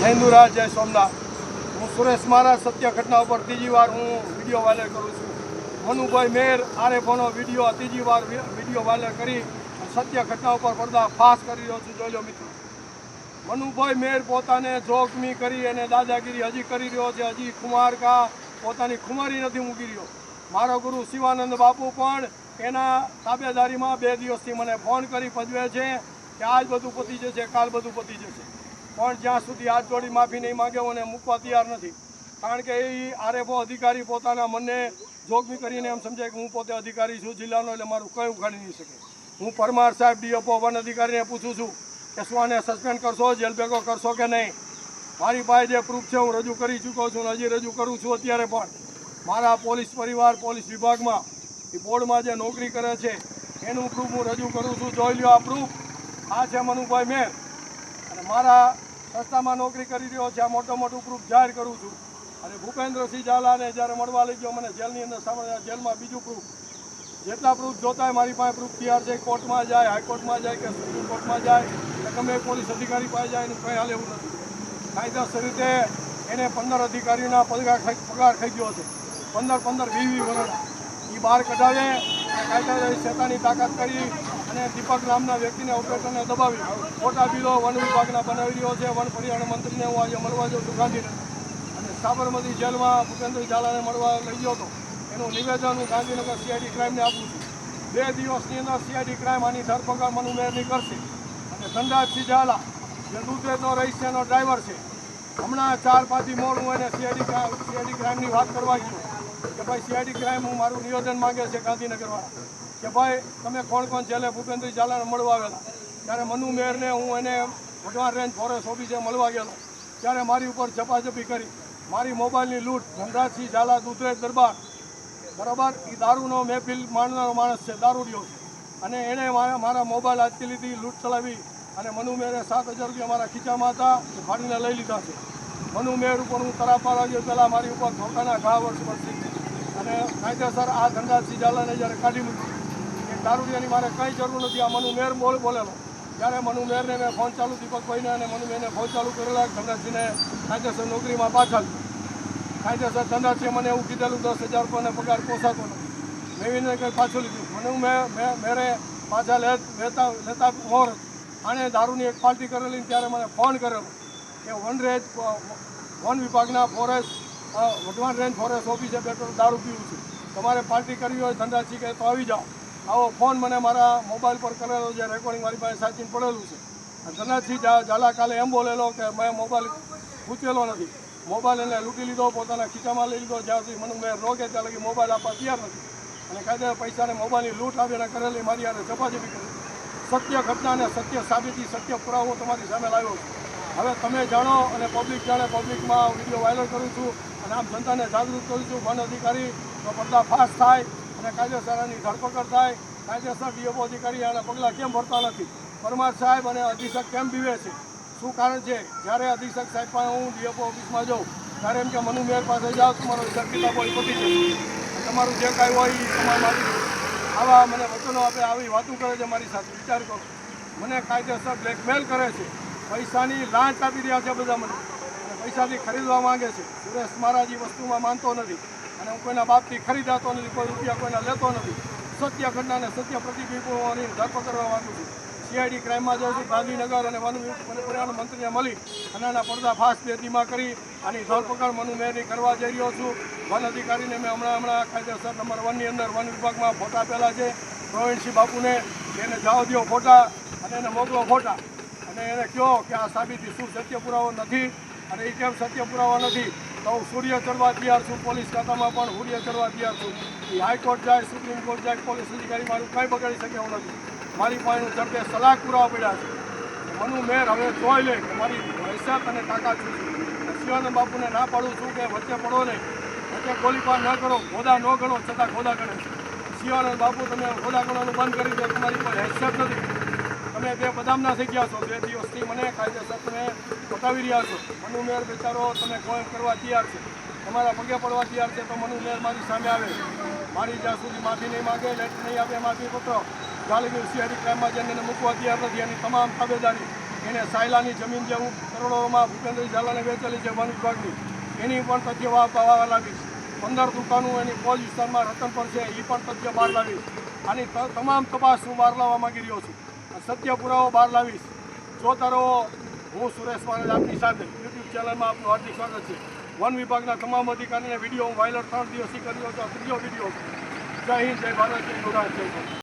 જૈન્દુરાજ જય સોમનાથ. હું સુરેશ મહારાજ સત્ય ઘટના ઉપર ત્રીજી વાર હું વીડિયો વાયરલ કરું છું. મનુભાઈ મેર આરેફોનો વીડિયો ત્રીજી વાર વીડિયો વાયરલ કરી સત્ય ઘટના ઉપર પડદા ફાસ કરી રહ્યો છું. જોઈ લો મિત્રો. મનુભાઈ મેર પોતાને જોખમી કરી અને દાદાગીરી હજી કરી રહ્યો છે. હજી ખુમાર કા પોતાની ખુમારી નથી મૂકી રહ્યો. મારો ગુરુ શિવાનંદ બાપુ પણ એના તાબેદારીમાં બે દિવસથી મને ફોન કરી પજવે છે કે આજ બધું પતી જશે, કાલ બધું પતી જશે. પણ જ્યાં સુધી હાથ જોડી માફી નહીં માગે હું મૂકવા તૈયાર નથી. કારણ કે એ આરએફઓ અધિકારી પોતાના મનને જોગમી કરીને એમ સમજે કે હું પોતે અધિકારી છું, જિલ્લાનો, એટલે મારું કંઈ ઉખાડી નહીં શકે. હું પરમાર સાહેબ, ડીએફઓ, વન અધિકારીને પૂછું છું કે શું આને સસ્પેન્ડ કરશો, જેલ ભેગો કરશો કે નહીં? મારી પાસે જે પ્રૂફ છે હું રજૂ કરી ચૂક્યો છું હજી રજૂ કરું છું અત્યારે પણ. મારા પોલીસ પરિવાર, પોલીસ વિભાગમાં એ બોર્ડમાં જે નોકરી કરે છે, એનું પ્રૂફ હું રજૂ કરું છું. જોઈ લ્યો આ પ્રૂફ આ છે મનુભાઈ અને મારા સંસ્થામાં નોકરી કરી રહ્યો છે, આ મોટું મોટું પ્રૂફ જાહેર કરું છું. અને ભૂપેન્દ્રસિંહ ઝાલાને જ્યારે મળવા લઈ ગયો, મને જેલની અંદર સામે જેલમાં બીજું પ્રૂફ જેટલા પ્રૂફ જોતા હોય મારી પાસે પ્રૂફ તૈયાર છે, કોર્ટમાં જાય હાઈકોર્ટમાં જાય કે સુપ્રીમ કોર્ટમાં જાય, કે ગમે પોલીસ અધિકારી પાસે જાય, એનું કંઈ હાલ એવું નથી. કાયદેસર રીતે એને પંદર અધિકારીઓના પગાર પગાર થઈ ગયો છે. પંદર પંદર વીસ વીસ વર્ષના એ બહાર કઢાવે કાયદા શેતાની તાકાત કરી અને દીપક નામના વ્યક્તિને ઓપરેટરને દબાવી ખોટા બિલો વન વિભાગના બનાવી રહ્યો છે. વન પર્યાવરણ મંત્રીને હું આજે મળવા જાઉં છું ગાંધીનગર. અને સાબરમતી જેલમાં ભૂપેન્દ્ર ઝાલાને મળવા લઈ ગયો હતો. એનું નિવેદન હું ગાંધીનગર સીઆઈડી ક્રાઇમને આપું છું. બે દિવસની અંદર સીઆઈડી ક્રાઇમ આની ધરપકડ મનુમેરની કરશે. અને ધનરાજસિંહ ઝાલા, જે દૂધેજનો રહીશ એનો ડ્રાઈવર છે, હમણાં ચાર પાંચથી મોડ હું એને સીઆઈડી સીઆઈડી ક્રાઇમની વાત કરવા ગયો કે ભાઈ સીઆઈડી ક્રાઇમ હું મારું નિવેદન માંગે છે ગાંધીનગરવાળા. કે ભાઈ, તમે કોણ કોણ છેલ્લે ભૂપેન્દ્ર ઝાલાને મળવા આવેલા ત્યારે મનુ મેરને હું એને વઢવાણ રેન્જ ફોરેસ્ટ ઓફિસે મળવા ગયેલો. ત્યારે મારી ઉપર ઝપાઝપી કરી. મારી મોબાઈલની લૂંટ, ધનરાજસિંહ ઝાલા દુધરેજ દરબાર. બરાબર? એ દારૂનો મહેફિલ માણનારો માણસ છે, દારૂડિયો છે. અને એણે મારા મારા મોબાઈલ આજથી લીધી, લૂંટ ચલાવી. અને મનુ મેરે સાત હજાર રૂપિયા મારા ખીચામાં હતા, એ ફાડીને લઈ લીધા છે. મનુ મેર ઉપર હું તરાપા લાગ્યો પહેલાં મારી ઉપર ધોકાના ઘા વર્ષ પડશે અને કાયદેસર આ ધનરાજસિંહ ઝાલાને જ્યારે કાઢી મૂકી દારૂડિયાની મારે કંઈ જરૂર નથી. આ મનુ મેર બોલ બોલેલો. ત્યારે મનુ મેરને મેં ફોન ચાલુ દીપકભાઈને અને મનુ મેં ફોન ચાલુ કરેલા. ધનરાજસિંહને કાયદેસર નોકરીમાં પાછા. કાયદેસર ધંધાથી મને એવું કીધેલું, દસ હજાર રૂપિયાનો પગાર પોસાતો નથી. મેવીને કંઈ પાછું લીધું. મનુ મેં મેં, મેરે પાછા લે, લેતા લેતા મોર આણે દારૂની એક પાર્ટી કરેલી ત્યારે મને ફોન કરેલો કે વન રેન્જ વન વિભાગના ફોરેસ્ટ વઢવાણ રેન્જ ફોરેસ્ટ ઓફિસે બેઠો દારૂ પીવું છું. તમારે પાર્ટી કરવી હોય ધંધાથી કે તો આવી જાઓ. આવો ફોન મને મારા મોબાઈલ પર કરેલો છે રેકોર્ડિંગ મારી પાસે સાચીને પડેલું છે. ધનરાજસિંહ ઝાલા કાલે એમ બોલેલો કે મેં મોબાઈલ પૂછેલો નથી. મોબાઈલ એને લૂંટી લીધો, પોતાના ખીચામાં લઈ લીધો, જ્યાં સુધી મને મેં રોકે ત્યાં લગી મોબાઈલ આપવા તૈયાર નથી. અને કાયદે પૈસાને મોબાઈલની લૂંટ આવીને કરેલી મારી યારે જપાજપી કરી. સત્ય ઘટના અને સત્ય સાબિતી, સત્ય પુરાવો તમારી સામે લાવ્યો છું. હવે તમે જાણો અને પબ્લિક જાણે પબ્લિકમાં વીડિયો વાયરલ કરું છું અને આમ જનતાને જાગૃત કરું છું. વન અધિકારી તો પડદા ફાસ્ટ થાય. અને કાયદેસરની ધરપકડ થાય, કાયદેસર ડીએફઓ અધિકારી આના પગલાં કેમ ભરતા નથી? પરમાર સાહેબ અને અધિક્ષક કેમ બીવે છે? શું કારણ છે? જ્યારે અધિક્ષક સાહેબ પાસે હું ડીએફઓ ઓફિસમાં જાઉં, ત્યારે એમ કે, મનુ મેયર પાસે જાઓ, તમારો હિસાબ કિતાબ હોય પતી જશે. તમારું જે કાંઈ હોય એ તમારે આવા મને વચનો આપે, આવી વાતો કરે છે મારી સાથે, વિચાર કરો. મને કાયદેસર બ્લેકમેલ કરે છે. પૈસાની લાંચ આપી રહ્યા છે બધા મને. પૈસાથી ખરીદવા માંગે છે. સુરેશ મહારાજ એ વસ્તુમાં માનતો નથી. અને હું કોઈના બાપથી ખરીદાતો નથી, કોઈ રૂપિયા કોઈના લેતો નથી. સત્ય સત્ય પ્રતિબિંબોની ધરપકડ કરવા માંગુ છું. સીઆઈડી ક્રાઇમમાં જાઉં છું, ગાંધીનગર અને વન પર્યાવરણ મંત્રીને મળી અને એના પડદા ફાસ્ટ બેદીમાં કરી આની ધરપકડ મનુ મેરની કરવા જઈ રહ્યો છું. વન અધિકારીને મેં હમણાં હમણાં કાયદેસર નંબર વનની અંદર વન વિભાગમાં ફોટા આપેલા છે. પ્રવીણસિંહ બાપુને એને જાઓ દો ફોટા અને એને મોકલો ફોટા. અને એને કહો કે આ સાબિતી શું સત્ય પુરાવો નથી અને એ કેમ સત્ય પુરાવો નથી? તો હું સૂર્ય ચડવા તૈયાર છું, પોલીસ ખાતામાં પણ સૂર્ય ચડવા તૈયાર છું. એ હાઈકોર્ટ જાય, સુપ્રીમ કોર્ટ જાય, પોલીસ અધિકારી મારું કંઈ બગાડી શકે એવું નથી. મારી પાસે ઝડપે સલાહ પુરાવા પડ્યા છે. મનુ મેર હવે જોઈ લે કે મારી હૈસિયત અને તાકાત છું. શિવાનંદ બાપુને ના પાડું છું કે વચ્ચે પડો નહીં. વચ્ચે ગોલીબાર ન કરો ખોદા ન ગણો, છતાં ખોદા ગણે છે. શિવાનંદ બાપુ, તમે ખોદા ગણવાનું બંધ કરી દો, તમારી કોઈ હૈસિયત નથી. તમે બે બદામના થઈ ગયા છો. બે દિવસથી મને કાયદેસર તમે બતાવી રહ્યા છો. મનુ મેર બેચારો તમે કોઈ કરવા તૈયાર છે. તમારા પગે પડવા તૈયાર છે તો મનુ મેર સામે આવે. મારી જ્યાં સુધી માફી નહીં માગે, લેટ નહીં આપે માફી પત્ર, ગાલી શહેરી ક્રાઇમમાં જઈને મૂકવા તૈયાર નથી. એની તમામ તાબેદારી એને સાયલાની જમીન જે હું કરોડોમાં ભૂપેન્દ્ર ઝાલાને વેચેલી છે વન વિભાગની. એની પણ તથ્ય વા- બહાર લાવીશ પંદર દુકાનો એની પોલ વિસ્તારમાં રતન પર છે એ પણ તથ્ય બહાર લાવીશ. આની ત- તમામ તપાસ હું બહાર લાવવા માંગી રહ્યો છું. અને સત્ય પુરાવો બહાર લાવીશ. જોતા રહો હું સુરેશ મહારાજ આપની સાથે યુટ્યુબ ચેનલમાં આપનું હાર્દિક સ્વાગત છે. વન વિભાગના તમામ અધિકારીને વીડિયો હું વાયલર ત્રણ દિવસથી કર્યો હતો. ત્રીજો વીડિયો જય હિન્દ, જય ભારત, જય ગુજરાત, જય